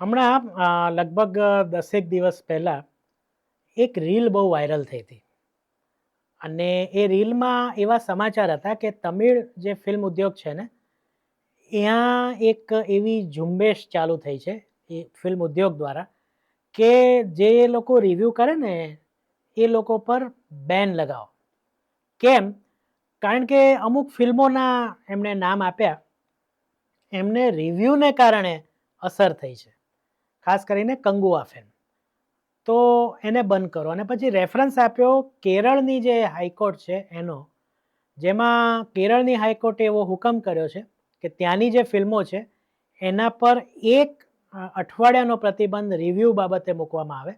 હમણાં લગભગ દસેક દિવસ પહેલાં એક રીલ બહુ વાયરલ થઈ હતી. અને એ રીલમાં એવા સમાચાર હતા કે તમિળ જે ફિલ્મ ઉદ્યોગ છે ને, ત્યાં એક એવી ઝુંબેશ ચાલુ થઈ છે, એ ફિલ્મ ઉદ્યોગ દ્વારા, કે જે લોકો રિવ્યૂ કરે ને, એ લોકો પર બેન લગાવો. કેમ? કારણ કે અમુક ફિલ્મોના એમણે નામ આપ્યા, એમને રિવ્યૂને કારણે અસર થઈ છે. ખાસ કરીને કંગુઆ ફેન તો એને બંધ કરો અને પછી રેફરન્સ આપ્યો કેરળની જે હાઈકોર્ટ છે એનો, જેમાં કેરળની હાઈકોર્ટે એવો હુકમ કર્યો છે કે ત્યાંની જે ફિલ્મો છે એના પર એક અઠવાડિયાનો પ્રતિબંધ રિવ્યૂ બાબતે મૂકવામાં આવે.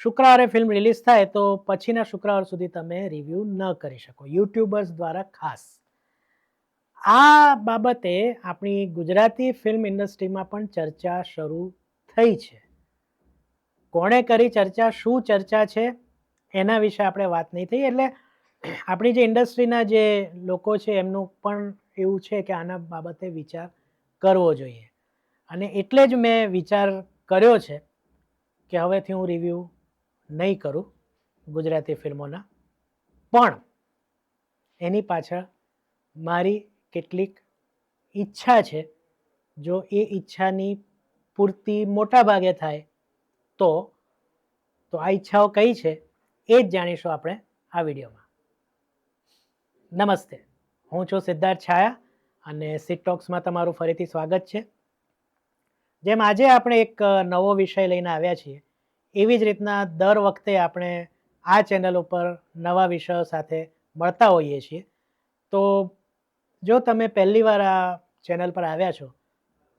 શુક્રવારે ફિલ્મ રિલીઝ થાય તો પછીના શુક્રવાર સુધી તમે રિવ્યૂ ન કરી શકો. યુટ્યુબર્સ દ્વારા ખાસ. આ બાબતે આપણી ગુજરાતી ફિલ્મ ઇન્ડસ્ટ્રીમાં પણ ચર્ચા શરૂ થઈ છે. કોણે કરી ચર્ચા, શું ચર્ચા છે, એના વિશે આપણે વાત નહીં થઈ. એટલે આપણી જે ઇન્ડસ્ટ્રીના જે લોકો છે, એમનું પણ એવું છે કે આના બાબતે વિચાર કરવો જોઈએ. અને એટલે જ મેં વિચાર કર્યો છે કે હવેથી હું રિવ્યૂ નહીં કરું ગુજરાતી ફિલ્મોના. પણ એની પાછળ મારી કેટલીક ઈચ્છા છે. જો એ ઈચ્છાની પૂર્તિ મોટા ભાગે થાય, તો તો આ ઈચ્છાઓ કઈ છે એ જ જાણીશું આપણે આ વિડીયોમાં. નમસ્તે, હું છું સિદ્ધાર્થ છાયા અને સિટોક્સમાં તમારું ફરીથી સ્વાગત છે. જેમ આજે આપણે એક નવો વિષય લઈને આવ્યા છીએ, એવી જ રીતના દર વખતે આપણે આ ચેનલ ઉપર નવા વિષયો સાથે મળતા હોઈએ છીએ. તો, જો તમે પહેલી વાર આ ચેનલ પર આવ્યા છો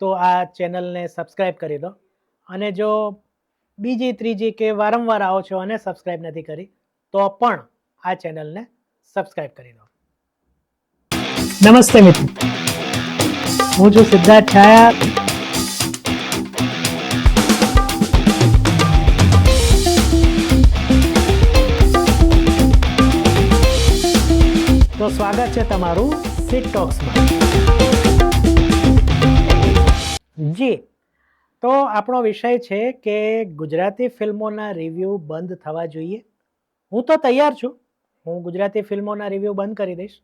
તો આ ચેનલને સબસ્ક્રાઈબ કરી દો. અને જો બીજી, ત્રીજી કે વારંવાર આવો છો અને સબસ્ક્રાઈબ નથી કરી, તો પણ આ ચેનલને સબસ્ક્રાઈબ કરી દો. નમસ્તે મિત્રો. હું છું સિદ્ધાર્થ છાયા. તો સ્વાગત છે તમારું સિટ ટોક્સમાં જી. તો આપણો વિષય છે કે ગુજરાતી ફિલ્મોના રિવ્યૂ બંધ થવા જોઈએ. હું તો તૈયાર છું. હું ગુજરાતી ફિલ્મોના રિવ્યૂ બંધ કરી દઈશ.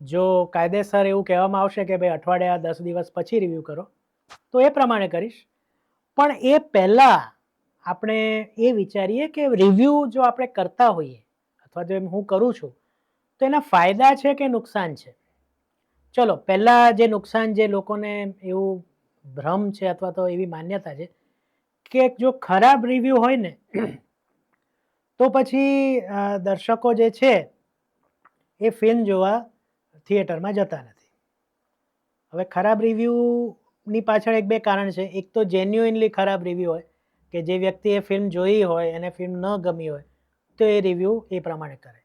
જો કાયદેસર એવું કહેવામાં આવશે કે ભાઈ અઠવાડિયા, દસ દિવસ પછી રિવ્યૂ કરો, તો એ પ્રમાણે કરીશ. પણ એ પહેલાં આપણે એ વિચારીએ કે રિવ્યૂ જો આપણે કરતા હોઈએ, અથવા જો એમ હું કરું છું, તો એના ફાયદા છે કે નુકસાન છે? ચલો, પહેલાં જે નુકસાન જે લોકોને એવું ભ્રમ છે અથવા તો એવી માન્યતા છે કે જો ખરાબ રિવ્યૂ હોય ને, તો પછી દર્શકો જે છે, એ ફિલ્મ જોવા થિયેટરમાં જતા નથી. હવે ખરાબ રિવ્યૂની પાછળ એક બે કારણ છે. એક તો જેન્યુઇનલી ખરાબ રિવ્યૂ હોય કે જે વ્યક્તિએ ફિલ્મ જોઈ હોય, એને ફિલ્મ ન ગમી હોય, તો એ રિવ્યૂ એ પ્રમાણે કરે.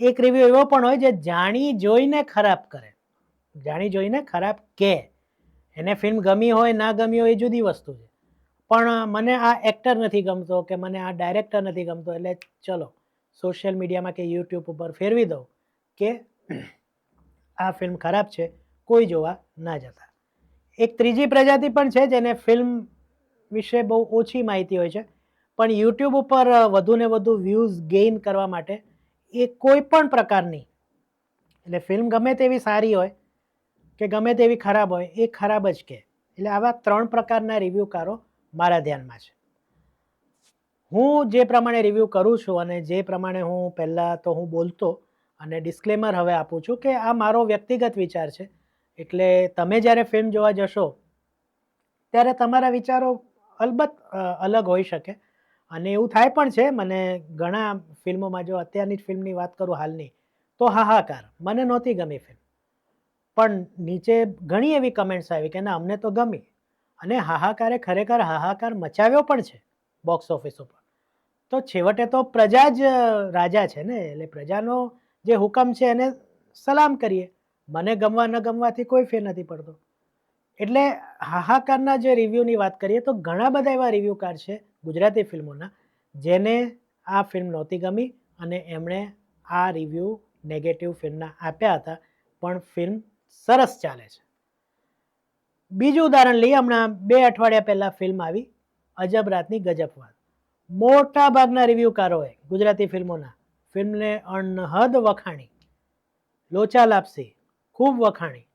એક રિવ્યૂ એવો પણ હોય જે જાણી જોઈને ખરાબ કરે. જાણી જોઈને ખરાબ કે. એને ફિલ્મ ગમી હોય, ના ગમી હોય એ જુદી વસ્તુ છે. પણ મને આ એક્ટર નથી ગમતો કે મને આ ડાયરેક્ટર નથી ગમતો, એટલે ચલો સોશિયલ મીડિયામાં કે યુટ્યુબ ઉપર ફેરવી દઉં કે આ ફિલ્મ ખરાબ છે, કોઈ જોવા ના જતા. એક ત્રીજી પ્રજાતિ પણ છે જેને ફિલ્મ વિશે બહુ ઓછી માહિતી હોય છે, પણ યુટ્યુબ ઉપર વધુ ને વધુ વ્યૂઝ ગેઇન કરવા માટે એ કોઈ પણ પ્રકારની, એટલે ફિલ્મ ગમે તેવી સારી હોય કે ગમે તેવી ખરાબ હોય, એ ખરાબ જ કે. એટલે આવા ત્રણ પ્રકારના રિવ્યૂકારો મારા ધ્યાનમાં છે. હું જે પ્રમાણે રિવ્યૂ કરું છું અને જે પ્રમાણે હું પહેલાં તો હું બોલતો અને ડિસ્ક્લેમર હવે આપું છું કે આ મારો વ્યક્તિગત વિચાર છે. એટલે તમે જ્યારે ફિલ્મ જોવા જશો, ત્યારે તમારા વિચારો અલબત્ત અલગ હોઈ શકે. અને એવું થાય પણ છે, મને ઘણા ફિલ્મોમાં જો અત્યારની જ ફિલ્મની વાત કરું હાલની, તો હાહાકાર. મને નહોતી ગમી ફિલ્મ પણ નીચે ઘણી એવી કમેન્ટ્સ આવી કે ના, અમને તો ગમી. અને હાહાકારે ખરેખર હાહાકાર મચાવ્યો પણ છે બોક્સ ઓફિસ ઉપર. તો છેવટે તો પ્રજા જ રાજા છે ને, એટલે પ્રજાનો જે હુકમ છે એને સલામ કરીએ. મને ગમવા ન ગમવાથી કોઈ ફેર નથી પડતો. એટલે હાહાકારના જે રિવ્યૂની વાત કરીએ તો ઘણા બધા એવા રિવ્યૂકાર છે ગુજરાતી ફિલ્મોના, જેને આ ફિલ્મ નહોતી ગમી અને એમણે આ રિવ્યૂ નેગેટિવ ફિલ્મના આપ્યા હતા. પણ ફિલ્મ સરસ ચાલે છે. બીજું ઉદાહરણ લઈએ, હમણાં બે અઠવાડિયા પહેલાં ફિલ્મ આવી, અજબ રાતની ગજબવાત મોટા ભાગના રિવ્યુકારોએ ગુજરાતી ફિલ્મોના ફિલ્મને અણહદ વખાણી, લોચા લાપસી, ખૂબ વખાણી,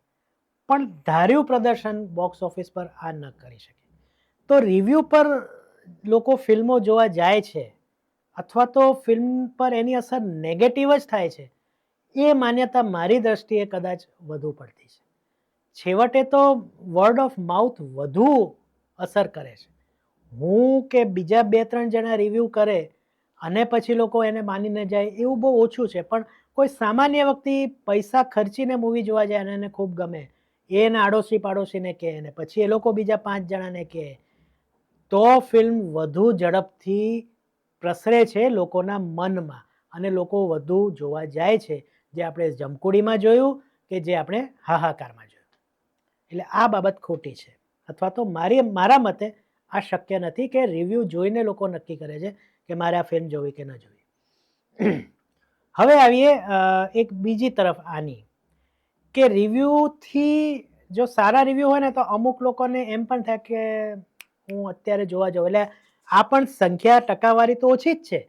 પણ ધાર્યું પ્રદર્શન બોક્સ ઓફિસ પર આ ન કરી શકે. તો રિવ્યૂ પર લોકો ફિલ્મો જોવા જાય છે, અથવા તો ફિલ્મ પર એની અસર નેગેટિવ જ થાય છે એ માન્યતા મારી દ્રષ્ટિએ કદાચ વધુ પડતી છે. છેવટે તો વર્ડ ઓફ માઉથ વધુ અસર કરે છે. હું કે બીજા બે ત્રણ જણા રિવ્યૂ કરે અને પછી લોકો એને માનીને જાય એવું બહુ ઓછું છે, પણ કોઈ સામાન્ય વ્યક્તિ પૈસા ખર્ચીને મૂવી જોવા જાય અને એને ખૂબ ગમે એને આડોશી પાડોશીને કહે અને પછી એ લોકો બીજા પાંચ જણાને કહે, તો ફિલ્મ વધુ ઝડપથી પ્રસરે છે લોકોના મનમાં અને લોકો વધુ જોવા જાય છે. જે આપણે જમકુડીમાં જોયું કે જે આપણે હાહાકારમાં જોયું. એટલે આ બાબત ખોટી છે. અથવા તો મારી, મારા મતે આ શક્ય નથી કે રિવ્યૂ જોઈને લોકો નક્કી કરે છે કે મારે આ ફિલ્મ જોવી કે ન જોવી. હવે આવીએ એક બીજી તરફ આની. કે રિવ્યૂથી જો સારા રિવ્યૂ હોય ને તો અમુક લોકોને એમ પણ થાય કે હું અત્યારે જોવા જાઉં. એટલે આ પણ સંખ્યા ટકાવારી તો ઓછી જ છે.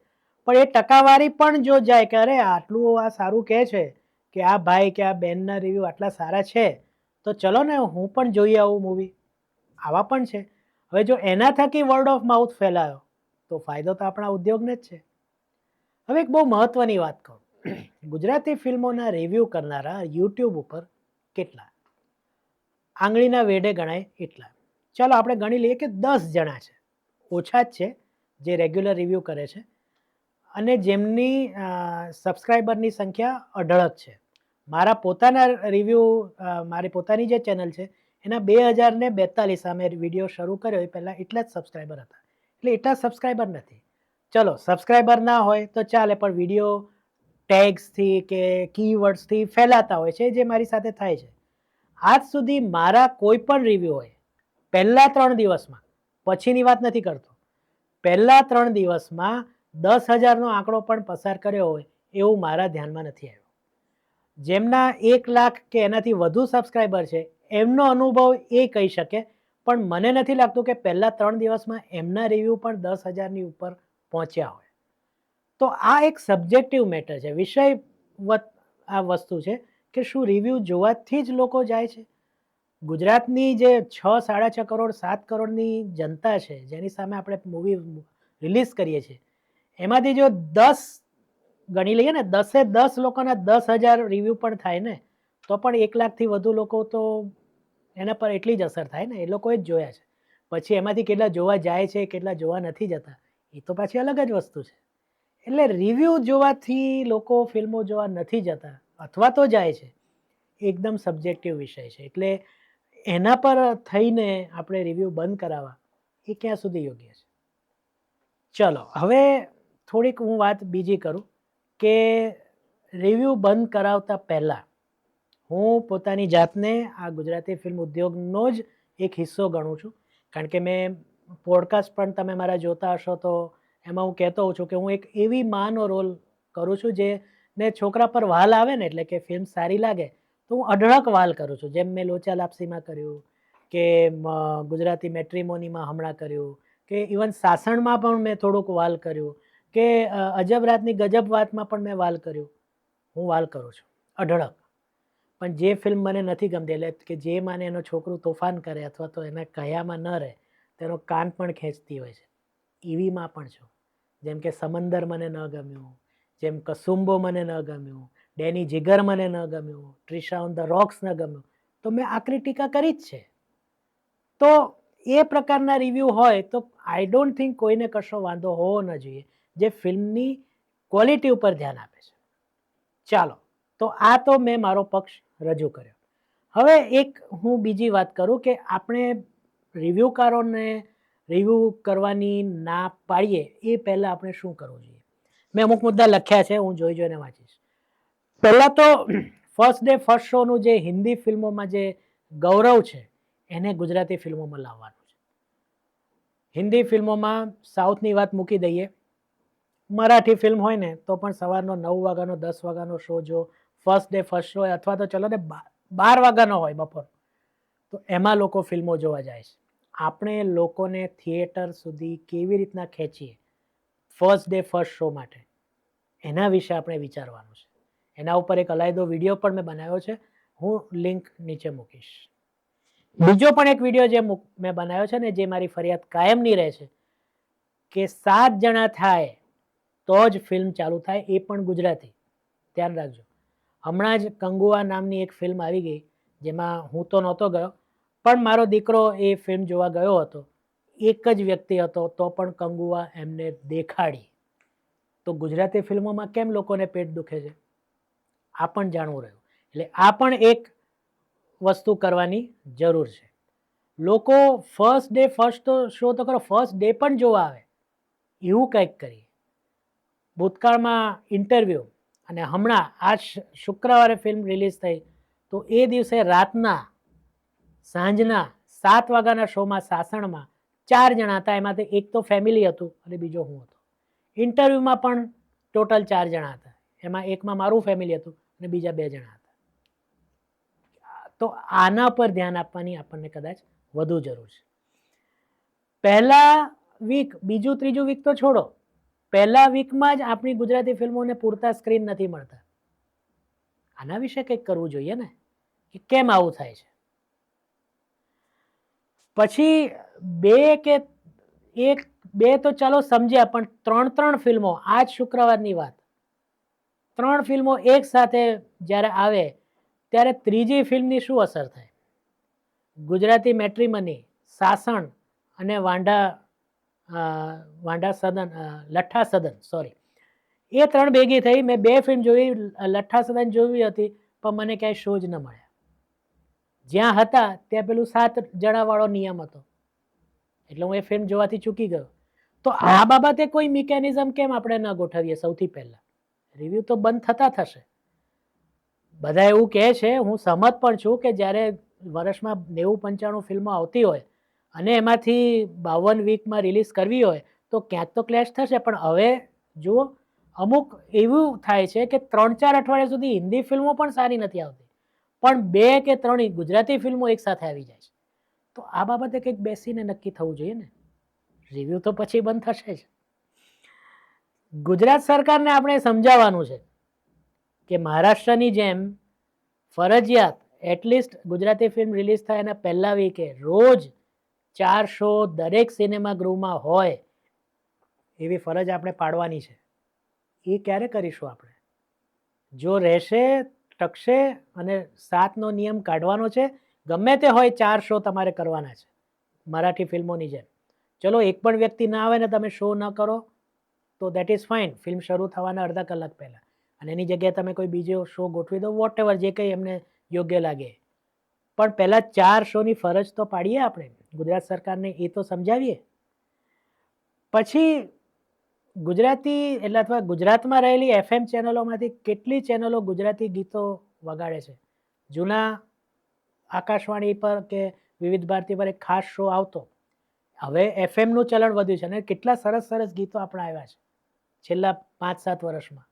પણ એ ટકાવારી પણ જો જાય કે અરે આટલું આ સારું કહે છે કે આ ભાઈ કે આ બેનના રિવ્યૂ આટલા સારા છે, તો ચલો ને હું પણ જોઈ આવું મૂવી આવા પણ છે. હવે જો એના થકી વર્ડ ઓફ માઉથ ફેલાયો, તો ફાયદો તો આપણા ઉદ્યોગને જ છે. હવે એક બહુ મહત્વની વાત કહું. ગુજરાતી ફિલ્મોના રિવ્યૂ કરનારા યુટ્યુબ ઉપર કેટલા? આંગળીના વેઢે ગણાય એટલા. ચાલો આપણે ગણી લઈએ કે દસ જણા છે. ઓછા જ છે, જે રેગ્યુલર રિવ્યૂ કરે છે. અને જેમની સબસ્ક્રાઈબરની સંખ્યા અઢળક છે. મારા પોતાના રિવ્યૂ મારી પોતાની જે ચેનલ છે, એના બે હજાર ને બેતાલીસ અમે વીડિયો શરૂ કર્યો એ પહેલાં એટલા જ સબસ્ક્રાઈબર હતા. એટલે એટલા સબસ્ક્રાઈબર નથી. ચલો સબસ્ક્રાઈબર ના હોય તો ચાલે, પણ વીડિયો ટેગ્સથી કે કીવર્ડ્સથી ફેલાતા હોય છે જે મારી સાથે થાય છે. આજ સુધી મારા કોઈ પણ રિવ્યૂ હોય, પહેલાં ત્રણ દિવસમાં, પછીની વાત નથી કરતો. પહેલાં ત્રણ દિવસમાં દસ હજારનો આંકડો પણ પસાર કર્યો હોય એવું મારા ધ્યાનમાં નથી આવ્યું. જેમના એક લાખ કે એનાથી વધુ સબસ્ક્રાઈબર છે, એમનો અનુભવ એ કહી શકે, પણ મને નથી લાગતું કે પહેલાં ત્રણ દિવસમાં એમના રિવ્યૂ પણ દસ હજારની ઉપર પહોંચ્યા હોય. તો આ એક સબ્જેક્ટિવ મેટર છે, વિષય આ વસ્તુ છે કે શું રિવ્યૂ જોવાથી જ લોકો જાય છે? ગુજરાતની જે છ, સાડા છ કરોડ, સાત કરોડની જનતા છે, જેની સામે આપણે મૂવી રિલીઝ કરીએ છીએ એમાંથી જો દસ ગણી લઈએ ને, દસે દસ લોકોના દસ હજાર રિવ્યૂ પણ થાય ને, તો પણ એક લાખથી વધુ લોકો તો એના પર એટલી જ અસર થાય ને, એ લોકોએ જ જોયા છે. પછી એમાંથી કેટલા જોવા જાય છે, કેટલા જોવા નથી જતા, એ તો પાછી અલગ જ વસ્તુ છે. એટલે રિવ્યૂ જોવાથી લોકો ફિલ્મો જોવા નથી જતા, અથવા તો જાય છે. એકદમ સબ્જેક્ટિવ વિષય છે. એટલે એના પર થઈને આપણે રિવ્યૂ બંધ કરાવવા એ ક્યાં સુધી યોગ્ય છે? ચલો, હવે થોડીક હું વાત બીજી કરું કે રિવ્યૂ બંધ કરાવતા પહેલાં હું પોતાની જાતને આ ગુજરાતી ફિલ્મ ઉદ્યોગનો જ એક હિસ્સો ગણું છું. કારણ કે મેં પોડકાસ્ટ પણ તમે મારા જોતા હશો તો એમાં હું કહેતો હોઉં છું કે હું એક એવી માનો રોલ કરું છું જે ને છોકરા પર વાલ આવે ને એટલે કે ફિલ્મ સારી લાગે તો હું અઢળક વાલ કરું છું. જેમ મેં લોચા લાપસીમાં કર્યું કે ગુજરાતી મેટ્રીમોનીમાં હમણાં કર્યું કે ઇવન સાસણમાં પણ મેં થોડુંક વાલ કર્યું. કે અજબ રાતની ગજબ વાતમાં પણ મેં વાલ કર્યું. હું વાલ કરું છું. અઢળક. પણ જે ફિલ્મ મને નથી ગમતી, એટલે કે જે માને એનો છોકરું તોફાન કરે અથવા તો એના કયામાં ન રહે, તેનો કાન પણ ખેંચતી હોય છે. એવીમાં પણ છું. જેમ કે સમંદર મને ન ગમ્યું, જેમ કસુંબો મને ન ગમ્યું, ડેની જીગર મને ન ગમ્યું, ટ્રિશા ઓન ધ રોક્સ ન ગમ્યું, તો મેં આકરી ટીકા કરી જ છે. તો એ પ્રકારના રિવ્યૂ હોય તો આઈ ડોન્ટ થિંક કોઈને કશો વાંધો હોવો ન જોઈએ. જે ફિલ્મની ક્વોલિટી ઉપર ધ્યાન આપે છે. ચાલો, તો આ તો મેં મારો પક્ષ રજૂ કર્યો. હવે એક હું બીજી વાત કરું કે આપણે રિવ્યૂકારોને રિવ્યૂ કરવાની ના પાડીએ, એ પહેલાં આપણે શું કરવું જોઈએ? મેં અમુક મુદ્દા લખ્યા છે, હું જોઈ જોઈને વાંચીશ. પહેલાં તો ફર્સ્ટ ડે ફર્સ્ટ શોનું જે હિન્દી ફિલ્મોમાં જે ગૌરવ છે, એને ગુજરાતી ફિલ્મોમાં લાવવાનું છે. હિન્દી ફિલ્મોમાં સાઉથની વાત મૂકી દઈએ. મરાઠી ફિલ્મ હોય ને, તો પણ સવારનો નવ વાગ્યાનો, દસ વાગ્યાનો શો જો ફર્સ્ટ ડે ફર્સ્ટ શો હોય, અથવા તો ચલો ને બાર વાગ્યાનો હોય બપોર, તો એમાં લોકો ફિલ્મો જોવા જાય છે. આપણે લોકોને થિયેટર સુધી કેવી રીતના ખેંચીએ? ફર્સ્ટ ડે ફર્સ્ટ શો માટે. એના વિશે આપણે વિચારવાનું છે. એના ઉપર એક અલાયદો વીડિયો પણ મેં બનાવ્યો છે. હું લિંક નીચે મૂકીશ. બીજો પણ એક વીડિયો જે મેં બનાવ્યો છે ને, જે મારી ફરિયાદ કાયમની રહે છે, કે સાત જણા થાય તો જ ફિલ્મ ચાલુ થાય એ પણ ગુજરાતી. ધ્યાન રાખજો. હમણાં જ કંગુઆ નામની એક ફિલ્મ આવી ગઈ, જેમાં હું તો નહોતો ગયો, પણ મારો દીકરો એ ફિલ્મ જોવા ગયો હતો. એક જ વ્યક્તિ હતો, તો પણ કંગુઆ એમને દેખાડી. તો ગુજરાતી ફિલ્મોમાં કેમ લોકોને પેટ દુખે છે? આ પણ જાણવું રહ્યું. એટલે આ પણ એક વસ્તુ કરવાની જરૂર છે. લોકો ફર્સ્ટ ડે ફર્સ્ટ તો શો તો કરો ફર્સ્ટ ડે પણ જોવા આવે. એવું કંઈક કરીએ. ભૂતકાળમાં ઇન્ટરવ્યૂ અને હમણાં આ શુક્રવારે ફિલ્મ રિલીઝ થઈ, તો એ દિવસે રાતના, સાંજના સાત વાગ્યાના શોમાં સાસણમાં ચાર જણા હતા. એમાંથી એક તો ફેમિલી હતું અને બીજો હું હતો. ઇન્ટરવ્યૂમાં પણ ટોટલ ચાર જણા હતા. એમાં એકમાં મારું ફેમિલી હતું અને બીજા બે જણા હતા. તો આના પર ધ્યાન આપવાની આપણને કદાચ વધુ જરૂર છે. પહેલા વીક બીજું, ત્રીજું વીક તો છોડો. પહેલા વીકમાં જ આપણી ગુજરાતી ફિલ્મોને પૂરતા સ્ક્રીન નથી મળતા. આના વિશે કંઈક કરવું જોઈએ ને? કે કેમ આવું થાય છે? પછી બે કે એક, બે તો ચાલો સમજ્યા, પણ ત્રણ ત્રણ ફિલ્મો, આજ શુક્રવારની વાત. ત્રણ ફિલ્મો એક સાથે જ્યારે આવે, ત્યારે ત્રીજી ફિલ્મની શું અસર થાય? ગુજરાતી મેટ્રીમની, સાસણ અને વાંઢા વાંઢા સદન લઠ્ઠા સદન સોરી એ ત્રણ ભેગી થઈ, મેં બે ફિલ્મ જોઈ લઠ્ઠા સદન જોવી હતી, પણ મને ક્યાંય શો જ ન મળ્યા. જ્યાં હતા, ત્યાં પેલું સાત જણાવાળો નિયમ હતો. એટલે હું એ ફિલ્મ જોવાથી ચૂકી ગયો. તો આ બાબતે કોઈ મિકેનિઝમ કેમ આપણે ન ગોઠવીએ સૌથી પહેલાં? રિવ્યૂ તો બંધ થતા થશે. બધા એવું કહે છે, હું સહમત પણ છું કે જ્યારે વર્ષમાં નેવું પંચાણું ફિલ્મો આવતી હોય અને એમાંથી બાવન વીકમાં રિલીઝ કરવી હોય, તો ક્યાંક તો ક્લેશ થશે. પણ હવે જુઓ, અમુક એવું થાય છે કે ત્રણ ચાર અઠવાડિયા સુધી હિન્દી ફિલ્મો પણ સારી નથી આવતી. પણ બે કે ત્રણ ગુજરાતી ફિલ્મો એકસાથે આવી જાય છે. તો આ બાબતે કંઈક બેસીને નક્કી થવું જોઈએ ને? રિવ્યૂ તો પછી બંધ થશે જ. ગુજરાત સરકારને આપણે સમજાવવાનું છે કે મહારાષ્ટ્રની જેમ ફરજિયાત એટલીસ્ટ ગુજરાતી ફિલ્મ રિલીઝ થાય એના પહેલા વીકે રોજ ચાર શો દરેક સિનેમા ગૃહમાં હોય, એવી ફરજ આપણે પાડવાની છે. એ ક્યારે કરીશું આપણે? જો રહેશે, ટકશે અને સાતનો નિયમ કાઢવાનો છે, ગમે તે હોય ચાર શો તમારે કરવાના છે, મરાઠી ફિલ્મોની જેમ. ચલો, એક પણ વ્યક્તિ ના આવે ને તમે શો ન કરો, તો દેટ ઇઝ ફાઇન ફિલ્મ શરૂ થવાના અડધા કલાક પહેલાં. અને એની જગ્યાએ તમે કોઈ બીજો શો ગોઠવી દો વોટ એવર જે કંઈ એમને યોગ્ય લાગે. પણ પહેલાં ચાર શોની ફરજ તો પાડીએ આપણે. ગુજરાત સરકારને એ તો સમજાવીએ. પછી ગુજરાતી એટલે અથવા ગુજરાતમાં રહેલી એફએમ ચેનલોમાંથી કેટલી ચેનલો ગુજરાતી ગીતો વગાડે છે? જૂના આકાશવાણી પર કે વિવિધ ભારતી પર એક ખાસ શો આવતો. હવે એફએમનું ચલણ વધ્યું છે અને કેટલા સરસ સરસ ગીતો આપણા આવ્યા છે છેલ્લા પાંચ સાત વર્ષમાં.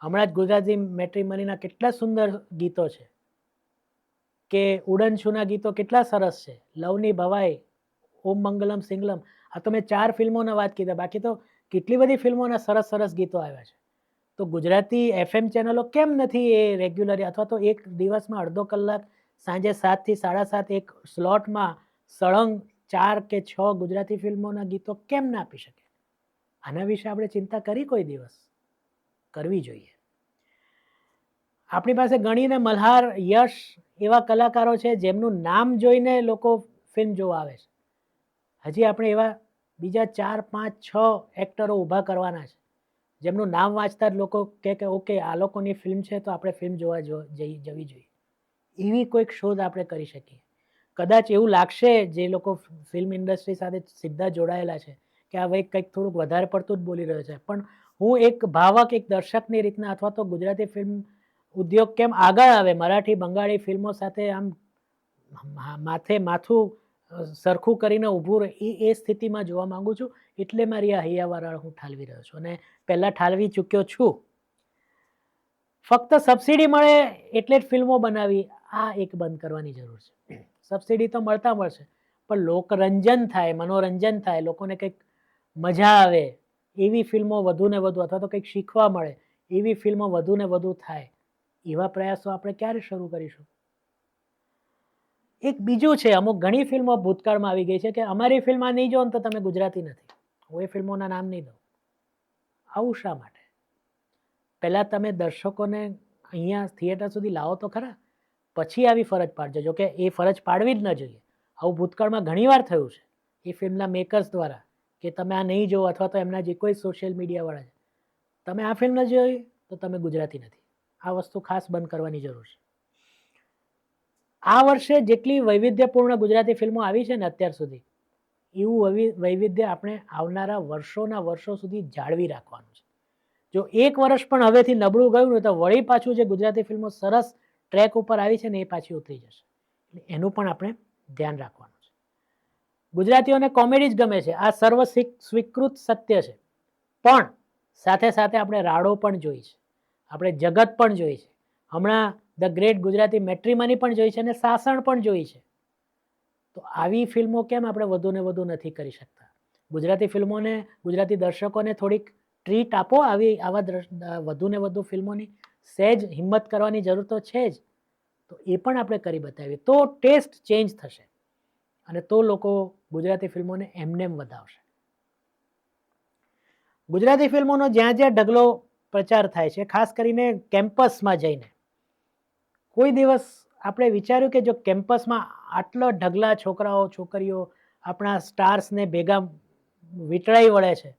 હમણાં જ ગુજરાતી મેટ્રીમનીના કેટલા સુંદર ગીતો છે. કે ઉડન છુના ગીતો કેટલા સરસ છે. લવની ભવાઈ, ઓમ મંગલમ સિંગલમ. આ તો મેં ચાર ફિલ્મોના વાત કીધા. બાકી તો કેટલી બધી ફિલ્મોના સરસ સરસ ગીતો આવ્યા છે. તો ગુજરાતી એફએમ ચેનલો કેમ નથી એ રેગ્યુલરી? અથવા તો એક દિવસમાં અડધો કલાક સાંજે સાતથી સાડા સાત એક સ્લોટમાં સળંગ ચાર કે છ ગુજરાતી ફિલ્મોના ગીતો કેમ ના આપી શકે? આના વિશે આપણે ચિંતા કરી કોઈ દિવસ? કરવી જોઈએ. આપણી પાસે ગણીને મલ્હાર, યશ એવા કલાકારો છે જેમનું નામ જોઈને લોકો ફિલ્મ જોવા આવે છે. હજી આપણે એવા બીજા ચાર, પાંચ, છ એક્ટરો ઊભા કરવાના છે. જેમનું નામ વાંચતા જ લોકો કહે કે, ઓકે, આ લોકોની ફિલ્મ છે તો આપણે ફિલ્મ જોવા જઈ, જવી જોઈએ. એવી કોઈક શોધ આપણે કરી શકીએ. કદાચ એવું લાગશે જે લોકો ફિલ્મ ઇન્ડસ્ટ્રી સાથે સીધા જોડાયેલા છે કે આ ભાઈ કંઈક થોડુંક વધારે પડતું જ બોલી રહ્યો છે. પણ હું એક ભાવક, એક દર્શકની રીતના અથવા તો ગુજરાતી ફિલ્મ ઉદ્યોગ કેમ આગળ આવે? મરાઠી, બંગાળી ફિલ્મો સાથે આમ માથે માથું સરખું કરીને ઊભું રહે, એ એ સ્થિતિમાં જોવા માગું છું. એટલે મારી આ હૈયાવરાળ હું ઠાલવી રહ્યો છું અને પહેલાં ઠાલવી ચૂક્યો છું. ફક્ત સબસિડી મળે એટલે જ ફિલ્મો બનાવી, આ એક બંધ કરવાની જરૂર છે. સબસિડી તો મળતા મળશે, પણ લોકરંજન થાય, મનોરંજન થાય, લોકોને કંઈક મજા આવે, એવી ફિલ્મો વધુ ને વધુ અથવા તો કંઈક શીખવા મળે, એવી ફિલ્મો વધુ ને વધુ થાય. એવા પ્રયાસો આપણે ક્યારે શરૂ કરીશું? એક બીજું છે, અમુક ઘણી ફિલ્મો ભૂતકાળમાં આવી ગઈ છે કે અમારી ફિલ્મ આ નહીં જો તો તમે ગુજરાતી નથી. હું એ ફિલ્મોના નામ નહીં દઉં. આવું શા માટે? પહેલાં તમે દર્શકોને અહીંયા થિયેટર સુધી લાવો તો ખરા. પછી આવી ફરજ પાડજો. જો કે એ ફરજ પાડવી જ ન જોઈએ. આવું ભૂતકાળમાં ઘણીવાર થયું છે. એ ફિલ્મના મેકર્સ દ્વારા કે તમે આ નહીં જોવો અથવા તો એમના જે કોઈ સોશિયલ મીડિયાવાળા છે. તમે આ ફિલ્મ ન જોઈ તો તમે ગુજરાતી નથી. આ વસ્તુ ખાસ બંધ કરવાની જરૂર છે. આ વર્ષે જેટલી વૈવિધ્યપૂર્ણ ગુજરાતી ફિલ્મો આવી છે ને અત્યાર સુધી, એવું વૈવિ- વૈવિધ્ય આપણે આવનારા વર્ષોના વર્ષો સુધી જાળવી રાખવાનું છે. જો એક વર્ષ પણ હવેથી નબળું ગયું ને તો વળી પાછું જે ગુજરાતી ફિલ્મો સરસ ટ્રેક ઉપર આવી છે ને એ પાછી ઉતરી જશે. એટલે એનું પણ આપણે ધ્યાન રાખવાનું છે. ગુજરાતીઓને કોમેડી જ ગમે છે, આ સર્વ સ્વી- સ્વીકૃત સત્ય છે. પણ સાથે સાથે આપણે રાડો પણ જોઈ છે. આપણે જગત પણ જોઈ છે. હમણાં ધ ગ્રેટ ગુજરાતી મેટ્રીમની પણ જોઈ છે અને સાસણ પણ જોઈ છે. તો આવી ફિલ્મો કેમ આપણે વધુને વધુ નથી કરી શકતા? ગુજરાતી ફિલ્મોને, ગુજરાતી દર્શકોને થોડીક ટ્રીટ આપો આવી, આવા વધુને વધુ ફિલ્મોની. સહેજ હિંમત કરવાની જરૂર તો છે જ. તો એ પણ આપણે કરી બતાવીએ. તો ટેસ્ટ ચેન્જ થશે. અને તો લોકો ગુજરાતી ફિલ્મોને એમનેમ વધાવશે. ગુજરાતી ફિલ્મોનો જ્યાં જ્યાં ઢગલો પ્રચાર થાય છે, ખાસ કરીને કેમ્પસમાં જઈને. કોઈ દિવસ આપણે વિચાર્યું કે જો કેમ્પસમાં આટલા ઢગલા છોકરાઓ, છોકરીઓ આપણા સ્ટાર્સને ભેગા વીંટળાઈ વળે છે,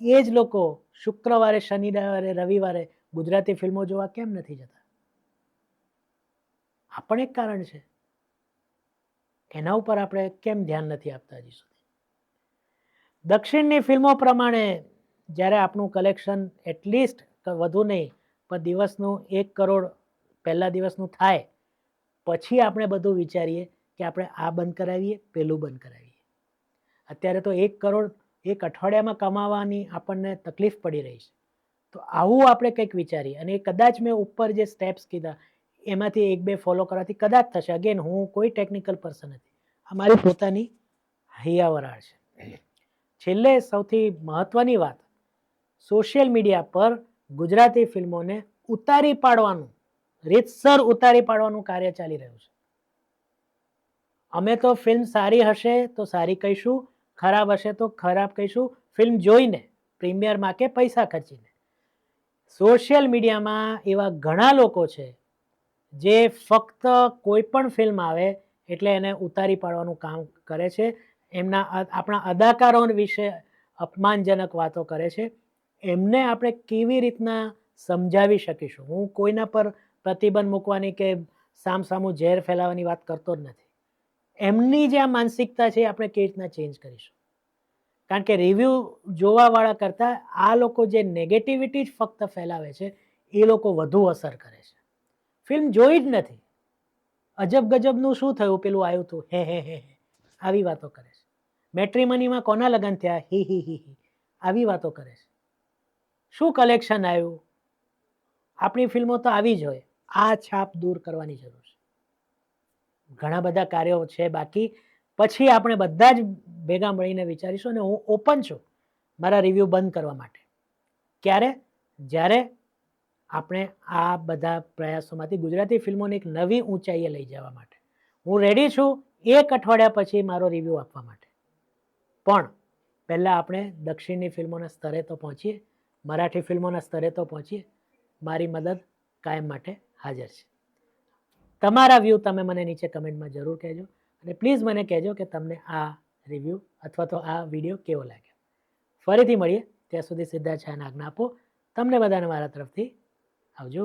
એ જ લોકો શુક્રવારે, શનિવારે, રવિવારે ગુજરાતી ફિલ્મો જોવા કેમ નથી જતા? આ પણ એક કારણ છે એના ઉપર આપણે કેમ ધ્યાન નથી આપતા હજી સુધી? દક્ષિણની ફિલ્મો પ્રમાણે જ્યારે આપણું કલેક્શન એટલીસ્ટ વધુ નહીં પણ દિવસનું એક કરોડ પહેલા દિવસનું થાય પછી આપણે બધું વિચારીએ કે આપણે આ બંધ કરાવીએ પેલું બંધ કરાવીએ. અત્યારે તો એક કરોડ એક અઠવાડિયામાં કમાવાની આપણને તકલીફ પડી રહી છે. તો આવું આપણે કંઈક વિચારીએ અને એ કદાચ મેં ઉપર જે સ્ટેપ્સ કીધા એમાંથી એક બે ફોલો કરવાથી કદાચ થશે. અગેન હું કોઈ ટેકનિકલ પર્સન નથી. અમારી પોતાની હૈયાવરાળ છે. છેલ્લે સૌથી મહત્ત્વની વાત સોશિયલ મીડિયા પર ગુજરાતી ફિલ્મોને ઉતારી પાડવાનું, રીતસર ઉતારી પાડવાનું કાર્ય ચાલી રહ્યું છે. અમે તો ફિલ્મ સારી હશે તો સારી કહીશું, ખરાબ હશે તો ખરાબ કહીશું, ફિલ્મ જોઈને, પ્રીમિયરમાં કે પૈસા ખર્ચીને. સોશિયલ મીડિયામાં એવા ઘણા લોકો છે, જે ફક્ત કોઈ પણ ફિલ્મ આવે એટલે એને ઉતારી પાડવાનું કામ કરે છે. એમના આપણા અદાકારો વિશે અપમાનજનક વાતો કરે છે. એમને આપણે કેવી રીતના સમજાવી શકીશું? હું કોઈના પર પ્રતિબંધ મૂકવાની કે સામસામું ઝેર ફેલાવવાની વાત કરતો જ નથી. એમની જે આ માનસિકતા છે આપણે કેવી રીતના ચેન્જ કરીશું? કારણ કે રિવ્યૂ જોવાવાળા કરતાં આ લોકો જે નેગેટિવિટી જ ફક્ત ફેલાવે છે, એ લોકો વધુ અસર કરે છે. ફિલ્મ જોઈ જ નથી. અજબ ગજબનું શું થયું? પેલું આવ્યું હતું હે હે હે હે. આવી વાતો કરે છે. મેટ્રીમનીમાં કોના લગ્ન થયા? હી હી હી હી. આવી વાતો કરે છે. શું કલેક્શન આવ્યું? આપણી ફિલ્મો તો આવી જ હોય. આ છાપ દૂર કરવાની જરૂર છે. ઘણા બધા કાર્યો છે બાકી. પછી આપણે બધા જ ભેગા મળીને વિચારીશું અને હું ઓપન છું મારા રિવ્યૂ બંધ કરવા માટે. ક્યારે? જ્યારે આપણે આ બધા પ્રયાસોમાંથી ગુજરાતી ફિલ્મોને એક નવી ઊંચાઈએ લઈ જવા માટે. હું રેડી છું એક અઠવાડિયા પછી મારો રિવ્યૂ આપવા માટે. પણ પહેલાં આપણે દક્ષિણની ફિલ્મોના સ્તરે તો પહોંચીએ. મરાઠી ફિલ્મોના સ્તરે તો પહોંચીએ. મારી મદદ કાયમ માટે હાજર છે. તમારા વ્યૂ તમે મને નીચે કમેન્ટમાં જરૂર કહેજો અને પ્લીઝ મને કહેજો કે તમને આ રિવ્યૂ અથવા તો આ વીડિયો કેવો લાગ્યો. ફરીથી મળીએ. ત્યાં સુધી સિદ્ધાર્થ શાહને આજ્ઞા આપો. તમને બધાને મારા તરફથી આવજો.